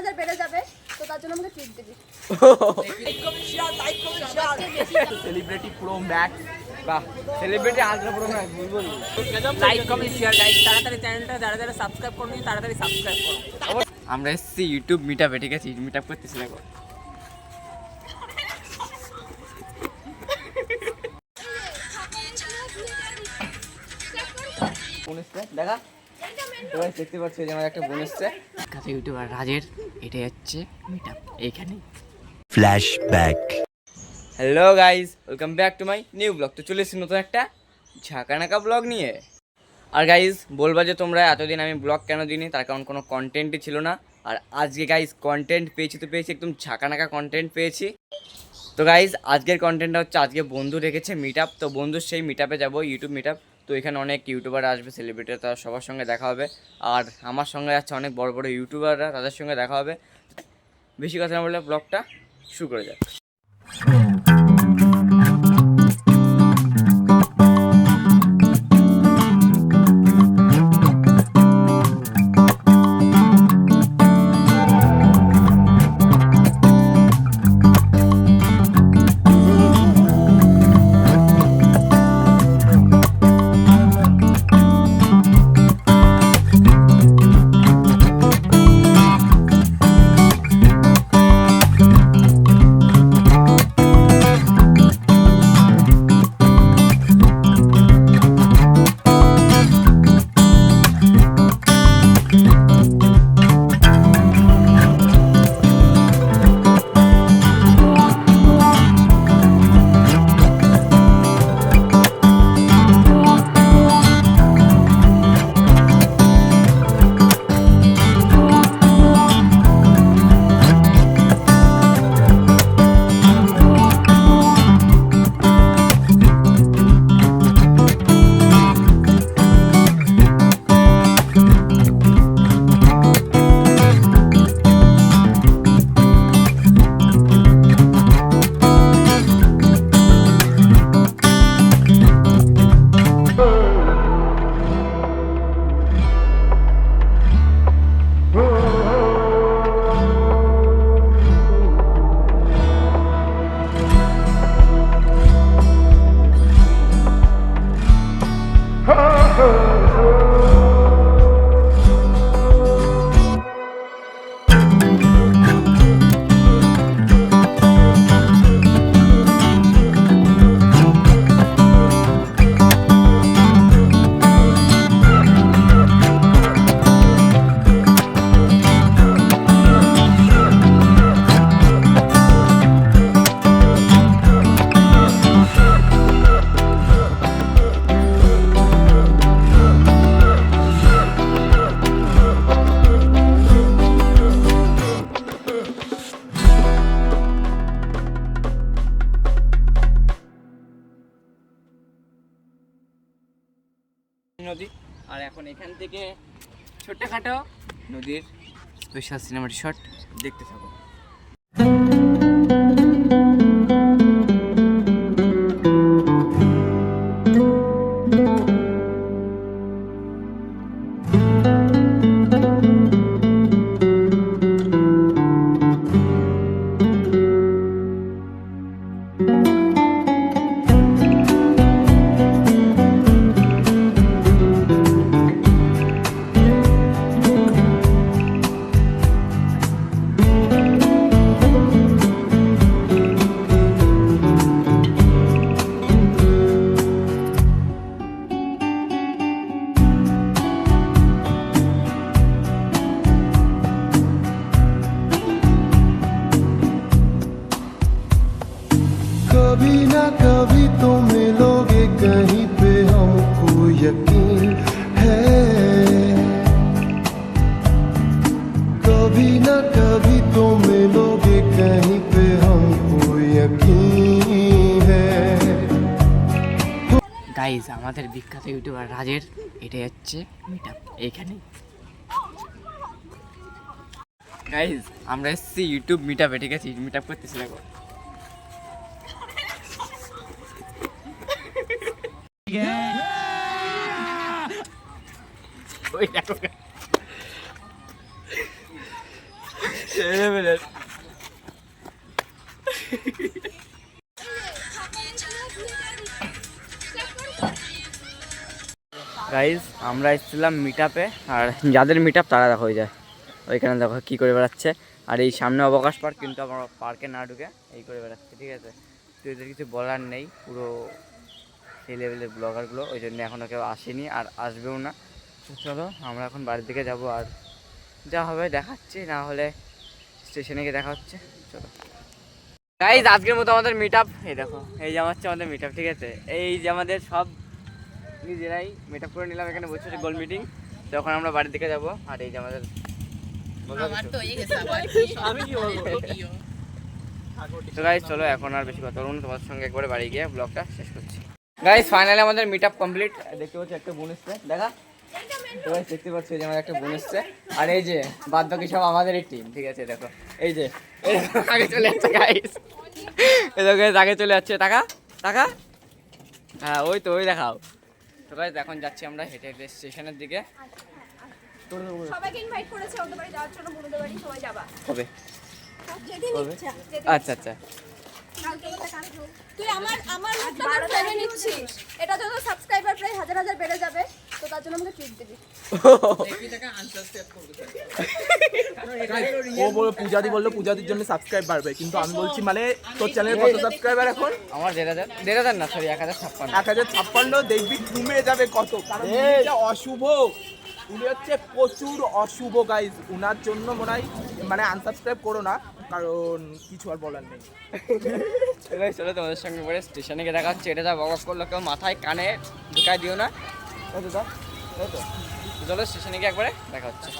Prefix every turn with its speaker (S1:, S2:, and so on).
S1: হাজার বেড়ে যাবে তো তার জন্য আমাকে ট্রিট দিবি।
S2: সেলিব্রিটি প্রো ম্যাক্স বাহ সেলিব্রিটি আলট্রা প্রো ম্যাক্স বুঝব
S3: লাইক কমেন্ট শেয়ার গাইস তাড়াতাড়ি চ্যানেলটা যারা যারা সাবস্ক্রাইব করনি তাড়াতাড়ি সাবস্ক্রাইব করো।
S2: আমরা এসেছি ইউটিউব মিটআপে ঠিক আছে? মিটআপ করতেছি দেখো। দেখা। তোমরা দেখতে পাচ্ছ যে আমার একটা বোন এসছে। কাছে ইউটিউবার রাজের এটাই হচ্ছে মিটআপ এইখানে।
S4: Flashback.
S2: Hello guys welcome back to my new vlog তো চলে এসেছি নতুন একটা ঝাঁকানাকা ব্লগ নিয়ে। আর গাইজ বলবা যে তোমরা এতদিন আমি ব্লগ কেন দিইনি? তার কারণ কোনো কন্টেন্টই ছিল না। আর আজকে গাইজ কন্টেন্ট পেয়েছি তো পেয়েছি একদম ঝাঁকানাকা কন্টেন্ট পেয়েছি। তো গাইজ আজকের কন্টেন্টটা হচ্ছে আজকে বন্ধু রেখেছে মিট আপ তো বন্ধুর সেই মিট আপে যাব ইউটিউব মিট আপ তো এখানে অনেক ইউটিউবার আসবে সেলিব্রিটি তারা সবার সঙ্গে দেখা হবে। আর আমার সঙ্গে আছে অনেক বড় বড় ইউটিউবাররা তাদের সঙ্গে দেখা হবে। বেশি কথা না বলে ব্লগটা শুরু করে যাক। এখন এখান থেকে ছোট্টখাটো নদীর স্পেশাল সিনেমাটি শট দেখতে থাকো।
S5: यकीन है कभी ना कभी तो मिलोगे कहीं पे हमको यकीन है
S2: গাইজ আমাদের বিখ্যাত ইউটিউবার রাজের এটাই হচ্ছে মিট আপ এইখানে গাইজ আমরা এসেছি ইউটিউব মিট আপে ঠিক আছে মিট আপ করতেছি দেখো ওই দেখো লেভেলের গাইজ আমরা এসেছিলাম মিট আপে আর যাদের মিট আপ তারা দেখো ওই যায় ওইখানে দেখো কী করে বেড়াচ্ছে। আর এই সামনে অবকাশ পার্ক, কিন্তু আমার পার্কে না ঢুকে এই করে বেড়াচ্ছে, ঠিক আছে? তো এদের কিছু বলার নেই, পুরো সেই লেভেলের ব্লগারগুলো ওই জন্য এখনও কেউ আসেনি, আর আসবেও না। তো চলো আমরা এখন বাড়ির দিকে যাব আর যা হবে দেখাচ্ছি না হলে স্টেশনে গিয়ে দেখা হচ্ছে। চলো। গাইজ আজকের মতো আমাদের মিট আপ এই দেখো এই যে আমার হচ্ছে আমাদের মিট আপ ঠিক আছে? এই যে আমাদের সব নিজেরাই মিট আপ করে নিলাম এখানে বসে গোল মিটিং তখন আমরা বাড়ির দিকে যাব আর এই যে আমাদের তো গাইজ চলো এখন আর বেশি কথা বলব না তোমার সঙ্গে একবারে বাড়ি গিয়ে ব্লগটা শেষ করছি। গাইজ ফাইনালি আমাদের মিট আপ কমপ্লিট দেখতে পাচ্ছি একটা বোন দেখা? তো guys, দেখতে পাচ্ছি যে আমাদের একটা বোন এসছে। আর এই যে বাদ বাকি সব আমাদেরই টিম ঠিক আছে দেখো। এই যে এই আগে চলে যাচ্ছে গাইজ এই দেখো আগে চলে যাচ্ছে। টাকা টাকা? হ্যাঁ ওই তো ওই দেখাও। তো গাইজ এখন যাচ্ছি আমরা হেঁটে হেঁটে স্টেশনের দিকে।
S1: সবাইকে ইনভাইট করেছে ওদের বাড়ি যাওয়ার জন্য বন্ধুদের বাড়ি সবাই যাবা।
S2: কবে?
S1: যেদিন
S2: কবে?
S1: ইচ্ছা যেদিন
S2: আচ্ছা আচ্ছা।
S1: তুই আমার আমার ফেলে নিচ্ছিস। এটা যত সাবস্ক্রাইবার প্রায় হাজার হাজার বেড়ে যাবে। তো তার জন্য আমাকে ট্রিট দিবি।
S6: ও বলে পূজাদি বলল পূজাদির জন্য সাবস্ক্রাইব বাড়বে। কিন্তু আমি বলছি মানে তোর চ্যানেলে কত সাবস্ক্রাইবার এখন?
S2: আমার দেড় হাজার দেড় হাজার না সরি এক হাজার ছাপ্পান্ন।
S6: এক হাজার ছাপ্পান্ন দেখবি কমে যাবে কত? কারণ উনি অশুভ উনি হচ্ছে প্রচুর অশুভ গাইজ উনার জন্য মনে হয় মানে আনসাবস্ক্রাইব করো না কারণ কিছু আর বলার নেই।
S2: চলো তোমাদের সঙ্গে পরে স্টেশনে গিয়ে দেখা হচ্ছে। এটা যা বক করল কেউ মাথায় কানে ঢুকাই দিও না। তাই তো। জলের স্টেশনে গিয়ে একবারে দেখা হচ্ছে।